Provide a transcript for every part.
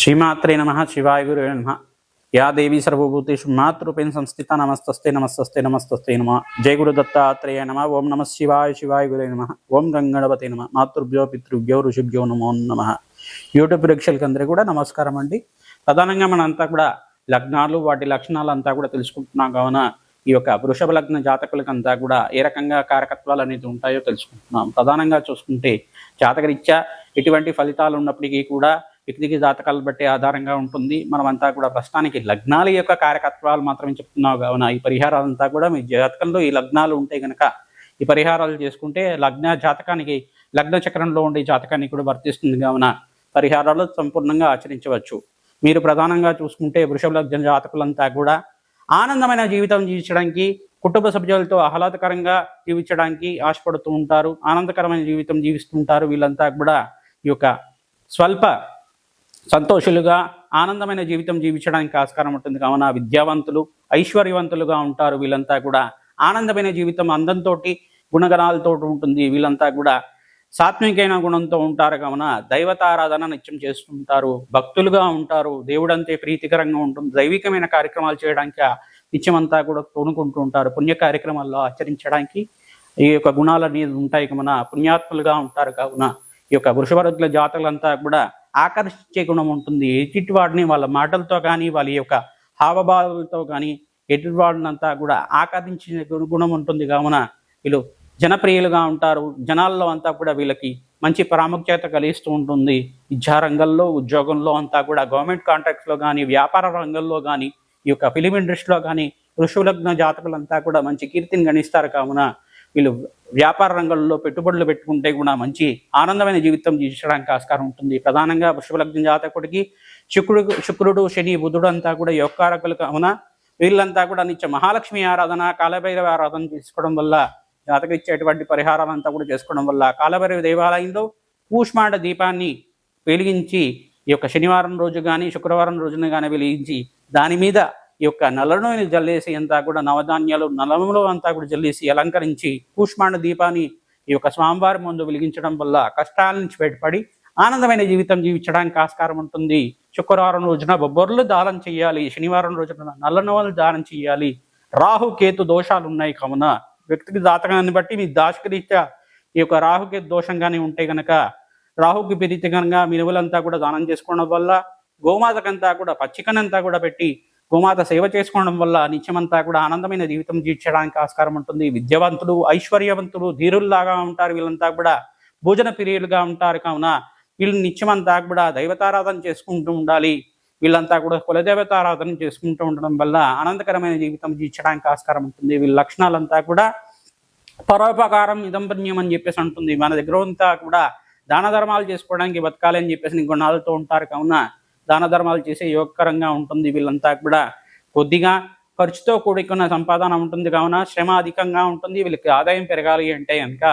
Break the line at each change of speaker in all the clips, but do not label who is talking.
శ్రీమాత్రే నమ శివాయ గురు నమ. యా దేవి సర్వభూతేషు మాతృపేణ సంస్థిత నమస్తస్తే నమస్తస్తే నమస్తస్తే నమ. జయ గురు దత్తాత్రేయ నమ. ఓం నమ శివాయ శివాయ గురే నమ. ఓం గంగణపతి నమ. మాతృభ్యో పితృభ్యో ఋషిభ్యో నమో నమ. యూట్యూబ్ ప్రేక్షకులకి అందరికీ కూడా నమస్కారం అండి. ప్రధానంగా మనంతా కూడా లగ్నాలు వాటి లక్షణాలు అంతా కూడా తెలుసుకుంటున్నాం. కావున ఈ యొక్క వృషభ లగ్న జాతకులకంతా కూడా ఏ రకంగా కారకత్వాలు అనేది ఉంటాయో తెలుసుకుంటున్నాం. ప్రధానంగా చూసుకుంటే జాతకరీత్యా ఎటువంటి ఫలితాలు ఉన్నప్పటికీ కూడా వ్యక్తికి జాతకాలు బట్టి ఆధారంగా ఉంటుంది. మనమంతా కూడా ప్రస్తుతానికి లగ్నాల యొక్క కార్యకత్వాలు మాత్రమే చెప్తున్నావు కావున ఈ పరిహారాలంతా కూడా మీ జాతకంలో ఈ లగ్నాలు ఉంటే కనుక ఈ పరిహారాలు చేసుకుంటే లగ్న జాతకానికి లగ్న చక్రంలో ఉండే జాతకానికి కూడా వర్తిస్తుంది. కావున పరిహారాలు సంపూర్ణంగా ఆచరించవచ్చు. మీరు ప్రధానంగా చూసుకుంటే వృషభ లగ్న జాతకులంతా కూడా ఆనందమైన జీవితం జీవించడానికి కుటుంబ సభ్యులతో ఆహ్లాదకరంగా జీవించడానికి ఆశపడుతూ ఉంటారు. ఆనందకరమైన జీవితం జీవిస్తుంటారు. వీళ్ళంతా కూడా ఈ యొక్క స్వల్ప సంతోషులుగా ఆనందమైన జీవితం జీవించడానికి ఆస్కారం ఉంటుంది. కావున విద్యావంతులు ఐశ్వర్యవంతులుగా ఉంటారు. వీళ్ళంతా కూడా ఆనందమైన జీవితం అందంతో గుణగణాలతో ఉంటుంది. వీళ్ళంతా కూడా సాత్వికైన గుణంతో ఉంటారు. కావున దైవతారాధన నిత్యం చేస్తుంటారు. భక్తులుగా ఉంటారు. దేవుడంతే ప్రీతికరంగా ఉంటుంది. దైవికమైన కార్యక్రమాలు చేయడానికి నిత్యం నిత్యమంతా కూడా తోనుకుంటూ ఉంటారు. పుణ్య కార్యక్రమాల్లో ఆచరించడానికి ఈ యొక్క గుణాలు అనేది ఉంటాయి. కావున పుణ్యాత్ములుగా ఉంటారు. కావున ఈ యొక్క వృషభరుద్ల జాతకులంతా కూడా ఆకర్షించే గుణం ఉంటుంది. ఎదుటి వాడిని వాళ్ళ మాటలతో కానీ వాళ్ళ యొక్క హావభావాలతో కానీ ఎదుటి వాడినంతా కూడా ఆకర్షించే గుణం ఉంటుంది. కావున వీళ్ళు జనప్రియులుగా ఉంటారు. జనాల్లో అంతా కూడా వీళ్ళకి మంచి ప్రాముఖ్యత కలిగిస్తూ ఉంటుంది. విద్యా రంగంలో ఉద్యోగంలో అంతా కూడా గవర్నమెంట్ కాంట్రాక్ట్స్లో కానీ వ్యాపార రంగంలో కానీ ఈ యొక్క ఫిలిం ఇండస్ట్రీలో కానీ ఋషులగ్న జాతకులంతా కూడా మంచి కీర్తిని గణిస్తారు. కావున వీళ్ళు వ్యాపార రంగంలో పెట్టుబడులు పెట్టుకుంటే కూడా మంచి ఆనందమైన జీవితం జీవించడానికి ఆస్కారం ఉంటుంది. ప్రధానంగా వృషభలగ్న జాతకుడికి శుక్రుడు శుక్రుడు శని బుధుడు అంతా కూడా యోగకారకులు కావున వీళ్ళంతా కూడా నిత్య మహాలక్ష్మి ఆరాధన కాలభైరవ ఆరాధన చేసుకోవడం వల్ల జాతక ఇచ్చేటువంటి పరిహారాలంతా కూడా చేసుకోవడం వల్ల కాలభైరవ దేవాలయంలో కూష్మాండ దీపాన్ని వెలిగించి ఈ యొక్క శనివారం రోజు కానీ శుక్రవారం రోజున కానీ వెలిగించి దాని మీద ఈ యొక్క నలనూనె జల్లేసి అంతా కూడా నవధాన్యాలు నలములు అంతా కూడా జల్లేసి అలంకరించి కూష్మాండ దీపాన్ని ఈ యొక్క స్వామివారి ముందు వెలిగించడం వల్ల కష్టాల నుంచి బయటపడి ఆనందమైన జీవితం జీవించడానికి ఆస్కారం ఉంటుంది. శుక్రవారం రోజున బొబ్బర్లు దానం చేయాలి. శనివారం రోజున నల్ల నవలు దానం చేయాలి. రాహు కేతు దోషాలు ఉన్నాయి కావున వ్యక్తికి జాతకాన్ని బట్టి మీ దాశకరీత్యా ఈ యొక్క రాహుకేతు దోషంగానే ఉంటే గనక రాహుకి ప్రీతికరంగా మినువులంతా కూడా దానం చేసుకోవడం వల్ల గోమాతకంతా కూడా పచ్చికనంతా కూడా పెట్టి గోమాత సేవ చేసుకోవడం వల్ల నిత్యమంతా కూడా ఆనందమైన జీవితం జీవించడానికి ఆస్కారం ఉంటుంది. విద్యావంతులు ఐశ్వర్యవంతులు ధీరుల్లాగా ఉంటారు. వీళ్ళంతా కూడా భోజన ప్రియులుగా ఉంటారు. కావున వీళ్ళు నిత్యమంతా కూడా దైవతారాధన చేసుకుంటూ ఉండాలి. వీళ్ళంతా కూడా కులదేవతారాధన చేసుకుంటూ ఉండడం వల్ల ఆనందకరమైన జీవితం జీవించడానికి ఆస్కారం ఉంటుంది. వీళ్ళ లక్షణాలంతా కూడా పరోపకారం ఇదం అని చెప్పేసి అంటుంది. మన దగ్గర అంతా కూడా దాన ధర్మాలు చేసుకోవడానికి బతకాలి అని చెప్పేసి గుణాలతో ఉంటారు. కావున దాన ధర్మాలు చేసే యోగకరంగా ఉంటుంది వీళ్ళంతా కూడా. కొద్దిగా ఖర్చుతో కూడుకున్న సంపాదన ఉంటుంది కావున శ్రమ అధికంగా ఉంటుంది వీళ్ళకి ఆదాయం పెరగాలి అంటే కనుక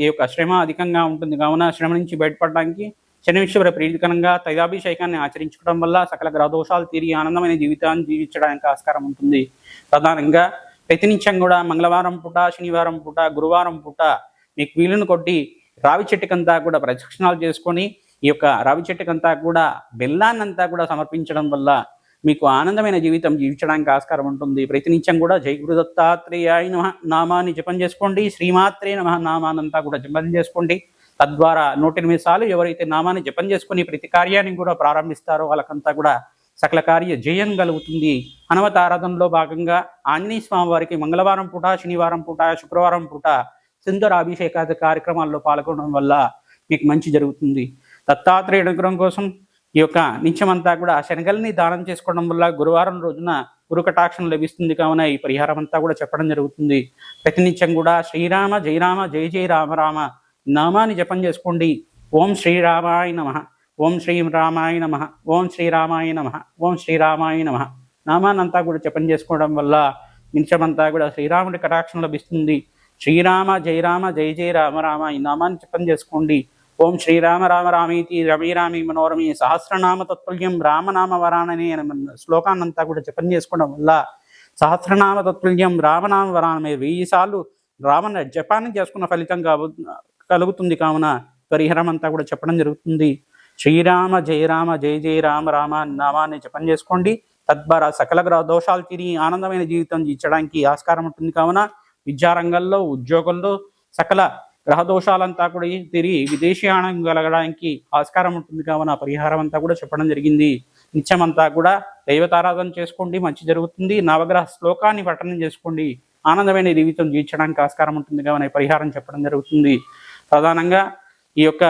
ఈ యొక్క శ్రమ అధికంగా ఉంటుంది కావున శ్రమ నుంచి బయటపడడానికి శనిశ్వర ప్రీతికరంగా తైలాభిషేకాన్ని ఆచరించుకోవడం వల్ల సకల గ్రహదోషాలు తీరి ఆనందమైన జీవితాన్ని జీవించడానికి ఆస్కారం ఉంటుంది. ప్రధానంగా ప్రతినిత్యం కూడా మంగళవారం పూట శనివారం పూట గురువారం పూట మీకు వీలును కొట్టి రావి చెట్టుకంతా కూడా ప్రదక్షిణాలు చేసుకొని ఈ యొక్క రావి చెట్టుకంతా కూడా బెల్లాన్నంతా కూడా సమర్పించడం వల్ల మీకు ఆనందమైన జీవితం జీవించడానికి ఆస్కారం ఉంటుంది. ప్రతినిత్యం కూడా జై గురు నామాన్ని జపం చేసుకోండి. శ్రీమాత్రే నమ నామానంతా కూడా జపం చేసుకోండి. తద్వారా నూట ఎనిమిది సార్లు ఎవరైతే నామాన్ని జపం చేసుకుని ప్రతి కార్యాన్ని కూడా ప్రారంభిస్తారో వాళ్ళకంతా కూడా సకల కార్య జయం కలుగుతుంది. హనుమతారాధనలో భాగంగా ఆంజనేయ స్వామి వారికి మంగళవారం పూట శనివారం పూట శుక్రవారం పూట సుందర అభిషేకాది కార్యక్రమాల్లో పాల్గొనడం వల్ల మీకు మంచి జరుగుతుంది. దత్తాత్రేయ అనుగ్రహం కోసం ఈ యొక్క నిత్యమంతా కూడా శనగల్ని దానం చేసుకోవడం వల్ల గురువారం రోజున గురు కటాక్షం లభిస్తుంది కావున ఈ పరిహారం అంతా కూడా చెప్పడం జరుగుతుంది. ప్రతినిత్యం కూడా శ్రీరామ జయరామ జయ జయ రామ రామ నామాన్ని జపం చేసుకోండి. ఓం శ్రీరామాయ నమ. ఓం శ్రీ రామాయ నమ. ఓం శ్రీరామాయ నమ. ఓం శ్రీరామాయ నమ. నామాన్నంతా కూడా జపం చేసుకోవడం వల్ల నిత్యమంతా కూడా శ్రీరాముడి కటాక్షం లభిస్తుంది. శ్రీరామ జయరామ జయ జయ రామ రామ ఈ నామాన్ని జపం చేసుకోండి. ఓం శ్రీరామ రామ రామీతి రమి రామి మనోరమి సహస్రనామ తత్తుల్యం రామనామ వరానని అనే మన శ్లోకాన్నంతా కూడా జపం చేసుకోవడం వల్ల సహస్రనామ తత్తుల్యం రామనామ వరానమే వెయ్యి సార్లు రామన జపాన్ని చేసుకున్న ఫలితం కలుగుతుంది కావున పరిహారం అంతా కూడా చెప్పడం జరుగుతుంది. శ్రీరామ జయ రామ జయ జయ రామ రామ నామాన్ని జపం చేసుకోండి. తద్వారా సకల గ్రహ దోషాలు తిరిగి ఆనందమైన జీవితం ఇచ్చడానికి ఆస్కారం ఉంటుంది కావున విద్యారంగంలో ఉద్యోగంలో సకల గ్రహ దోషాలంతా కూడా తిరిగి విదేశీయానం కలగడానికి ఆస్కారం ఉంటుంది కావున పరిహారం అంతా కూడా చెప్పడం జరిగింది. నిత్యమంతా కూడా దైవతారాధన చేసుకోండి మంచి జరుగుతుంది. నవగ్రహ శ్లోకాన్ని పఠనం చేసుకోండి. ఆనందమైన జీవితం జీవించడానికి ఆస్కారం ఉంటుంది కావున పరిహారం చెప్పడం జరుగుతుంది. ప్రధానంగా ఈ యొక్క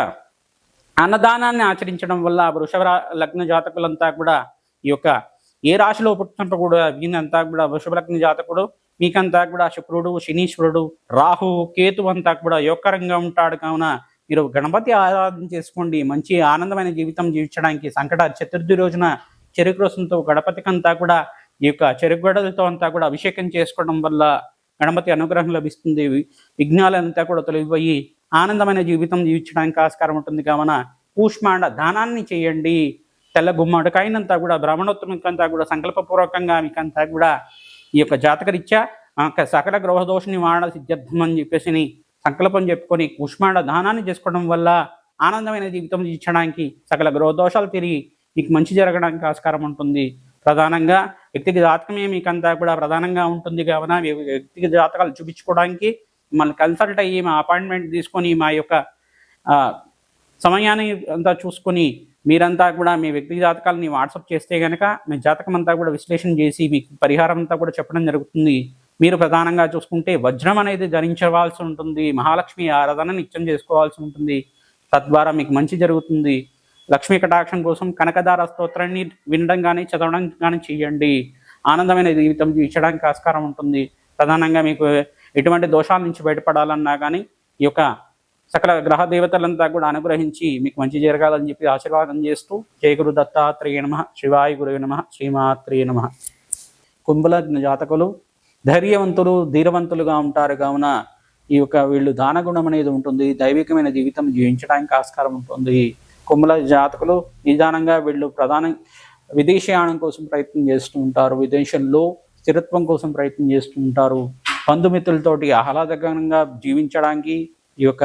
అన్నదానాన్ని ఆచరించడం వల్ల వృషభ రా- లగ్న జాతకులంతా కూడా ఈ యొక్క ఏ రాశిలో పుట్టినప్పుడు కూడా వీనంతా కూడా వృషభ లగ్న జాతకుడు మీకంతా కూడా శుక్రుడు శనీశ్వరుడు రాహు కేతు అంతా కూడా యోగకరంగా ఉంటాడు. కావున మీరు గణపతి ఆరాధన చేసుకోండి. మంచి ఆనందమైన జీవితం జీవించడానికి సంకట చతుర్థి రోజున చెరుకు రసంతో గణపతికంతా కూడా ఈ యొక్క చెరుకు గడలతో అంతా కూడా అభిషేకం చేసుకోవడం వల్ల గణపతి అనుగ్రహం లభిస్తుంది. విఘ్నాలంతా కూడా తొలగిపోయి ఆనందమైన జీవితం జీవించడానికి ఆస్కారం ఉంటుంది. కావున కూష్మాండ దానాన్ని చేయండి. తెల్ల గుమ్మడికాయనంతా కూడా బ్రాహ్మణోత్తమికంతా కూడా సంకల్పపూర్వకంగా మీకంతా కూడా ఈ యొక్క జాతకరీత్యా యొక్క సకల గ్రహదోష నివారణ సిద్ధ్యర్థం అని చెప్పేసి సంకల్పం చెప్పుకొని కుష్మాండ దానాన్ని చేసుకోవడం వల్ల ఆనందమైన జీవితం ఇచ్చడానికి సకల గ్రహదోషాలు తిరిగి మీకు మంచి జరగడానికి ఆస్కారం ఉంటుంది. ప్రధానంగా వ్యక్తిగత జాతకమే మీకంతా కూడా ప్రధానంగా ఉంటుంది కావున వ్యక్తికి వ్యక్తిగత జాతకాలు చూపించుకోవడానికి మిమ్మల్ని కన్సల్ట్ అయ్యి మా అపాయింట్మెంట్ తీసుకొని మా యొక్క సమయాన్ని అంతా చూసుకొని మీరంతా కూడా మీ వ్యక్తి జాతకాలని వాట్సాప్ చేస్తే కనుక మీ జాతకం అంతా కూడా విశ్లేషణ చేసి మీకు పరిహారం అంతా కూడా చెప్పడం జరుగుతుంది. మీరు ప్రధానంగా చూసుకుంటే వజ్రం అనేది ధరించవలసి ఉంటుంది. మహాలక్ష్మి ఆరాధన నిత్యం చేసుకోవాల్సి ఉంటుంది. తద్వారా మీకు మంచి జరుగుతుంది. లక్ష్మీ కటాక్షం కోసం కనకదార స్తోత్రాన్ని వినడం కానీ చదవడం కానీ చేయండి. ఆనందమైన జీవితం జీవించడానికి ఆస్కారం ఉంటుంది. ప్రధానంగా మీకు ఎటువంటి దోషాల నుంచి బయటపడాలన్నా కానీ ఈ యొక్క సకల గ్రహ దేవతలంతా కూడా అనుగ్రహించి మీకు మంచి జరగాలని చెప్పి ఆశీర్వాదం చేస్తూ జయ గురు దత్తాత్రేయ నమ. శివాయ గురువు నమ. శ్రీమాత్రేయ నమ. కుంభలగ్న జాతకులు ధైర్యవంతులు ధీరవంతులుగా ఉంటారు. కావున ఈ యొక్క వీళ్ళు దానగుణం అనేది ఉంటుంది. దైవికమైన జీవితం జీవించడానికి ఆస్కారం ఉంటుంది. కుంభల జాతకులు నిదానంగా వీళ్ళు ప్రధాన విదేశీయానం కోసం ప్రయత్నం చేస్తూ ఉంటారు. విదేశంలో స్థిరత్వం కోసం ప్రయత్నం చేస్తూ ఉంటారు. బంధుమిత్రులతోటి ఆహ్లాదకరంగా జీవించడానికి ఈ యొక్క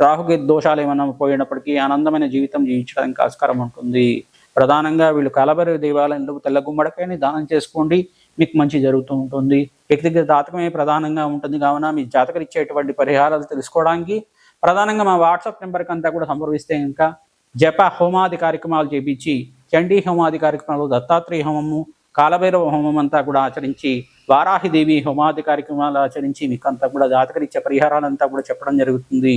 రాహుకి దోషాలు ఏమైనా పోయినప్పటికీ ఆనందమైన జీవితం జీవించడానికి ఆస్కారం ఉంటుంది. ప్రధానంగా వీళ్ళు కలబరి దేవాలయంలో తెల్ల గుమ్మడికాయని దానం చేసుకోండి. మీకు మంచి జరుగుతూ ఉంటుంది. వ్యక్తిగత జాతకమే ప్రధానంగా ఉంటుంది. కావున మీ జాతకలు ఇచ్చేటువంటి పరిహారాలు తెలుసుకోవడానికి ప్రధానంగా మా వాట్సాప్ నెంబర్కి అంతా కూడా సంప్రదిస్తే ఇంకా జప హోమాది కార్యక్రమాలు చేపించి చండీ హోమాది కార్యక్రమాలు దత్తాత్రేయ హోమము కాలభైరవ హోమం అంతా కూడా ఆచరించి వారాహిదేవి హోమాది కార్యక్రమాలు ఆచరించి మీకు అంతా కూడా జాతకరిచ్చే పరిహారాలంతా కూడా చెప్పడం జరుగుతుంది.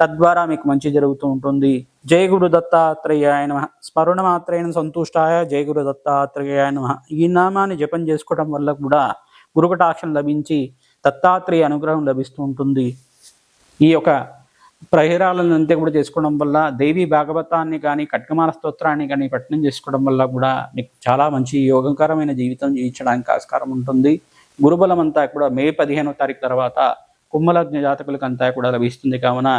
తద్వారా మీకు మంచి జరుగుతూ ఉంటుంది. జయ గురు దత్తాత్రేయాయ నమ. స్మరణ మాత్రేణ సంతుష్టాయ జయ గురు దత్తాత్రేయాయ నమ. ఈ నామాన్ని జపం చేసుకోవడం వల్ల కూడా గురుకటాక్షం లభించి దత్తాత్రేయ అనుగ్రహం లభిస్తూ ఉంటుంది. ఈ యొక్క ప్రహరాలను అంతే కూడా చేసుకోవడం వల్ల దేవి భాగవతాన్ని కానీ కట్కమాల స్తోత్రాన్ని కానీ పఠనం చేసుకోవడం వల్ల కూడా మీకు చాలా మంచి యోగకరమైన జీవితం జీవించడానికి ఆస్కారం ఉంటుంది. గురుబలం అంతా కూడా మే పదిహేనో తారీఖు తర్వాత కుంభలగ్న జాతకులకు అంతా కూడా లభిస్తుంది. కావున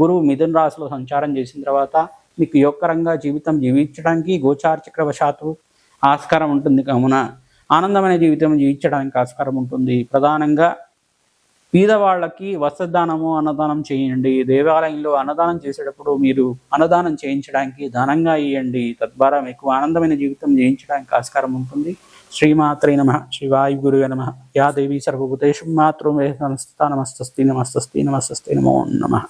గురువు మిథున రాశిలో సంచారం చేసిన తర్వాత మీకు యోగకరంగా జీవితం జీవించడానికి గోచార చక్రవశాత్తు ఆస్కారం ఉంటుంది కావున ఆనందమైన జీవితం జీవించడానికి ఆస్కారం ఉంటుంది. ప్రధానంగా పేదవాళ్ళకి వస్త్రదానము అన్నదానం చేయండి. దేవాలయంలో అన్నదానం చేసేటప్పుడు మీరు అన్నదానం చేయించడానికి దానంగా ఇవ్వండి తద్వారా మీకు ఆనందమైన జీవితం జీవించడానికి ఆస్కారం ఉంటుంది. శ్రీమాత్రే నమ. శివాయు గురువే నమ. యా దేవి సర్వభూతేషు మాతృ నమస్తస్తి నమస్తస్తి నమస్తస్తి నమస్తస్తి నమో నమ.